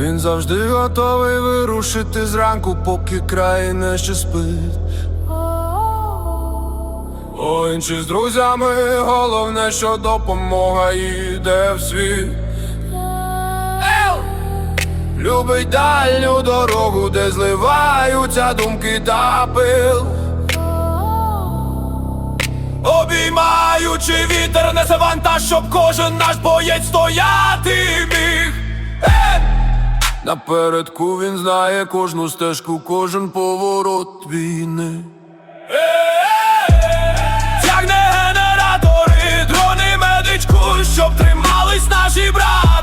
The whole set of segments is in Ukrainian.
Він завжди готовий вирушити зранку, поки країна ще спить. О, інші з друзями, головне, що допомога йде в світ. Любить дальню дорогу, де зливаються думки та пил. Обіймаючи вітер, несе вантаж, щоб кожен наш боєць стояти міг. Е! Напередку він знає кожну стежку, кожен поворот війни. Тягне щоб тримались наші брати.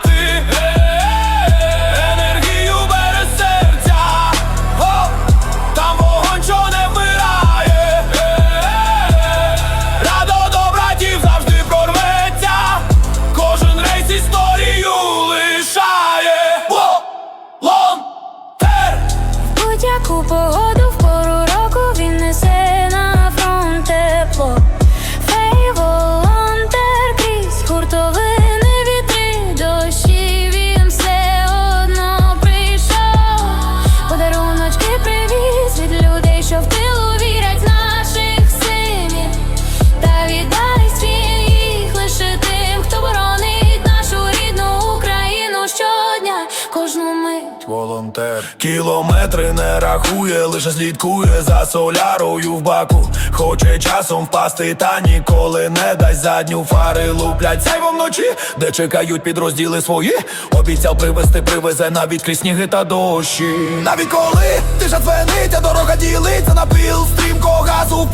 Кожну мить. Волонтер. Кілометри не рахує, лише слідкує за солярою в баку. Хоче часом впасти, та ніколи не дасть задню фари луплять сяйво вночі, де чекають підрозділи свої. Обіцяв привезти, привезе навіть крізь сніги та дощі. Навіть коли тиша дзвенить, а дорога ділиться на піл, стрімко газу в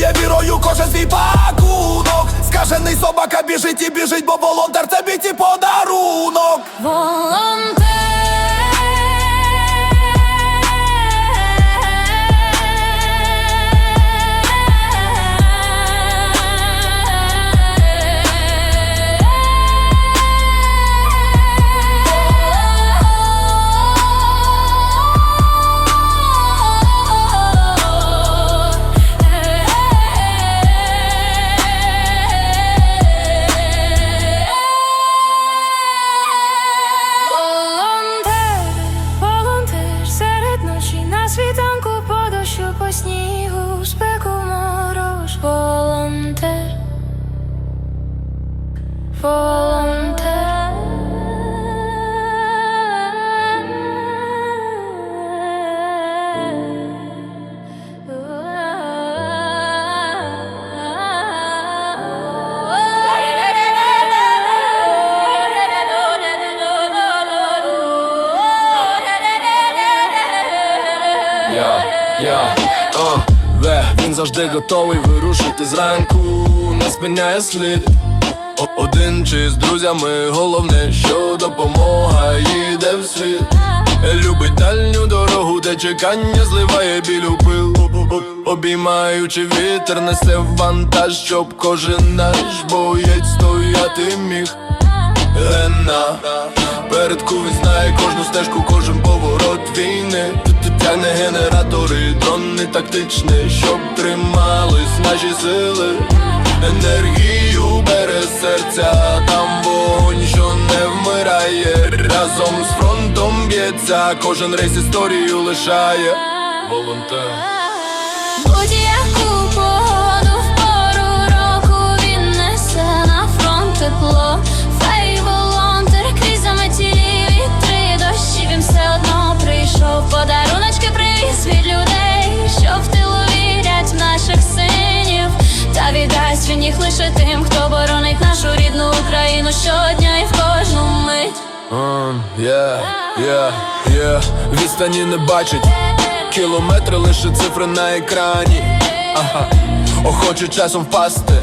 пакує вірою кожен свій пакунок. Скажений собака біжить і біжить, бо волонтер це біті подарунок. Волонтер, він завжди готовий вирушити зранку, не спиняє слід. Один чи з друзями, головне, що допомога їде в світ. Любить дальню дорогу, де чекання зливає біль у пил. Обіймаючи вітер, несе вантаж, щоб кожен наш боєць стояти міг. Гена Передку він знає кожну стежку, кожен поворот війни Тягне генератори, дрони тактичні, щоб тримались наші сили. Енергію бере серця, там вогонь, що не вмирає. Разом з фронтом б'ється, кожен рейс історію лишає. Волонтер. Будь-яку погоду в пору року він несе на фронт тепло. Їх лише тим, хто боронить нашу рідну Україну щодня і в кожну мить. Um, yeah, yeah, Відстані не бачить. Кілометри лише цифри на екрані. Ага. Охоче часом впасти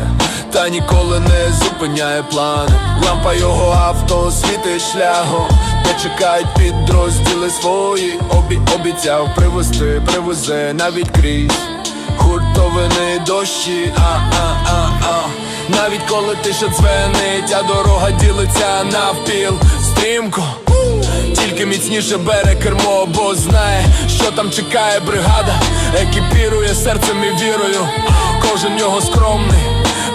Та ніколи не зупиняє плани Лампа його авто світить шляхом. Де чекають підрозділи свої. Обі обіцяв привезти, привезе навіть крізь Хуртовини дощі, а, а, а, навіть коли тиша дзвенить, а дорога ділиться навпіл стрімко. Тільки міцніше бере кермо, бо знає, що там чекає бригада, екіпірує серцем і вірою. Кожен його скромний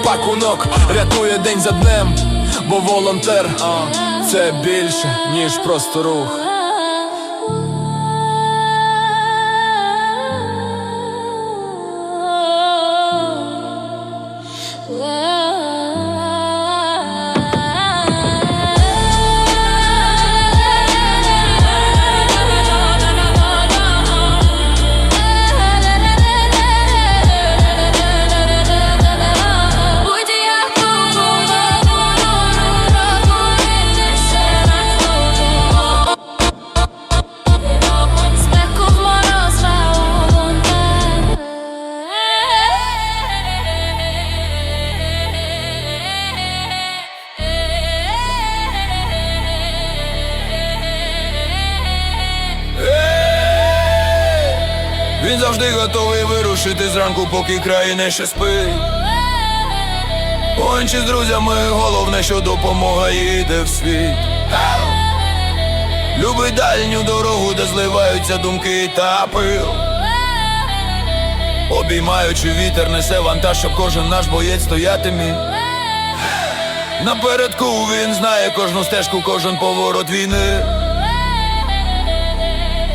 пакунок рятує день за днем, бо волонтер це більше, ніж просто рух. Він завжди готовий вирушити зранку, поки країна ще спить. Пончі з друзями, головне, що допомога їде в світ. Любить дальню дорогу, де зливаються думки та пил. Обіймаючи вітер, несе вантаж, щоб кожен наш боєць стояти міг. Напередку він знає кожну стежку, кожен поворот війни.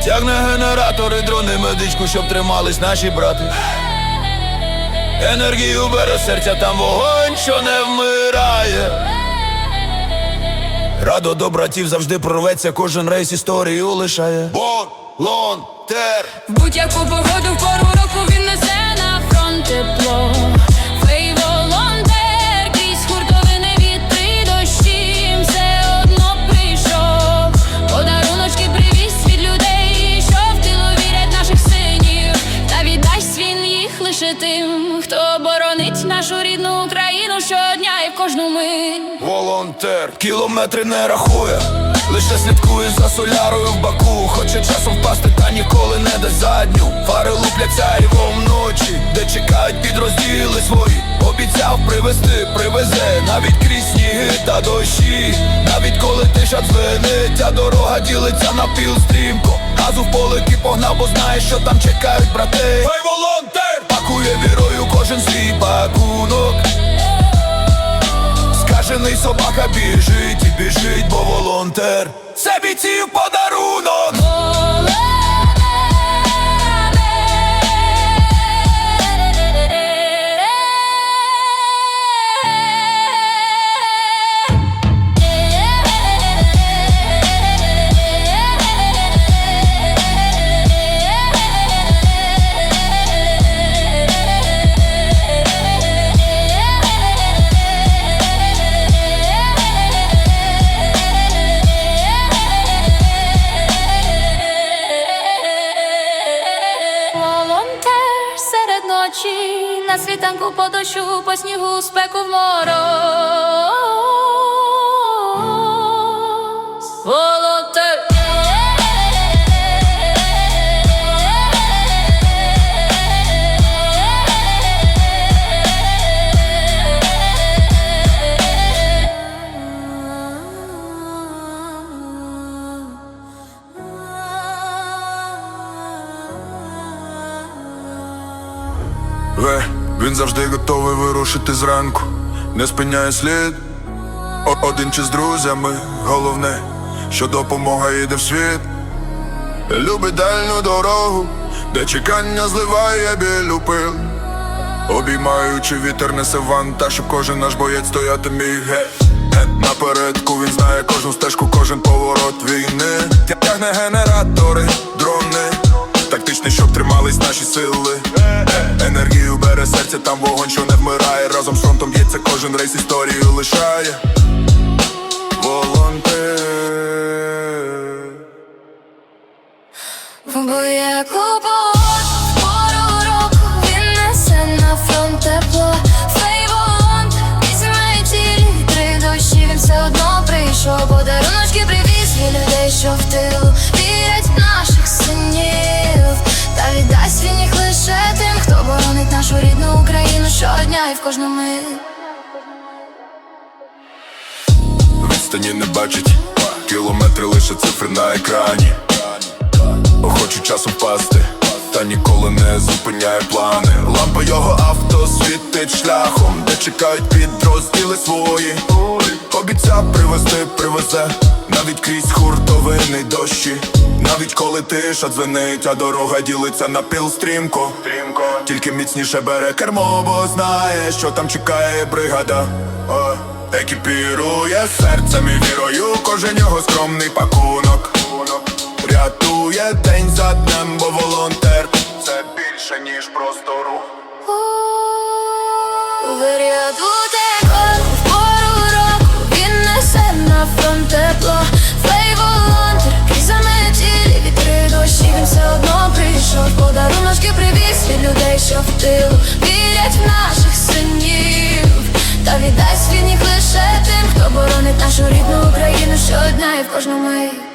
Тягне генератори, дрони, медичку, щоб тримались наші брати. Енергію бере серця, там вогонь, що не вмирає. Радо до братів завжди прорветься, кожен рейс історію лишає. Волонтер В будь-яку погоду в пору року він несе на фронт тепло. Їх тим, хто боронить нашу рідну Україну щодня і в кожну мить. Волонтер кілометри не рахує, лише слідкує за солярою в баку. Хоче часом впасти, та ніколи не дасть задню. Фари лупляться і вночі, де чекають підрозділи свої. Обіцяв привезти, привезе навіть крізь сніги та дощі. Навіть коли тиша дзвенить, а дорога ділиться на стрімко. Газу в полики погнав, бо знає, що там чекають брати. Ой, волонтер! Пакує вірою кожен свій пакунок. Скажений собака біжить і біжить, бо волонтер Це бійців подарунок світанку по дощу, по снігу, спеку в мороз. Він завжди готовий вирушити зранку, не спиняє слід. Один чи з друзями, головне, що допомога йде в світ. Любить дальню дорогу, де чекання зливає біль у пил. Обіймаючи вітер несе вантаж, щоб кожен наш боєць стояти міг геть. Геть Напередку він знає кожну стежку, кожен поворот війни. Тягне генератори, дрони, тактичний, щоб тримались наші сили. Енергію бере серця, там вогонь, що не вмирає. Разом з фронтом б'ється кожен рейс історію лишає. Волонтер. Бо будь-яку кожна мить Відстані не бачить, кілометри лише цифри на екрані. Хочу часом впасти та ніколи не зупиняє плани. Лампа його авто світить шляхом, де чекають підрозділи свої. Обіцяв привезти, привезе, навіть крізь хуртовини дощі. Навіть коли тиша дзвенить, а дорога ділиться на півстрімко Тільки міцніше бере кермо, бо знає, що там чекає бригада. Екіпірує серцем і вірою, кожен його скромний пакунок. Рятує день за днем, бо волонтер більше, ніж просто рух. Вирятуйте кожну в пору року. Він несе на фронт тепло. Фей волонтер, заметілі вітри дощі. Він все одно прийшов Подаруночки привіз від людей, що в тилу Вірять в наших синів. Та віддасть він їх лише тим, хто боронить нашу рідну Україну щодня і в кожну мить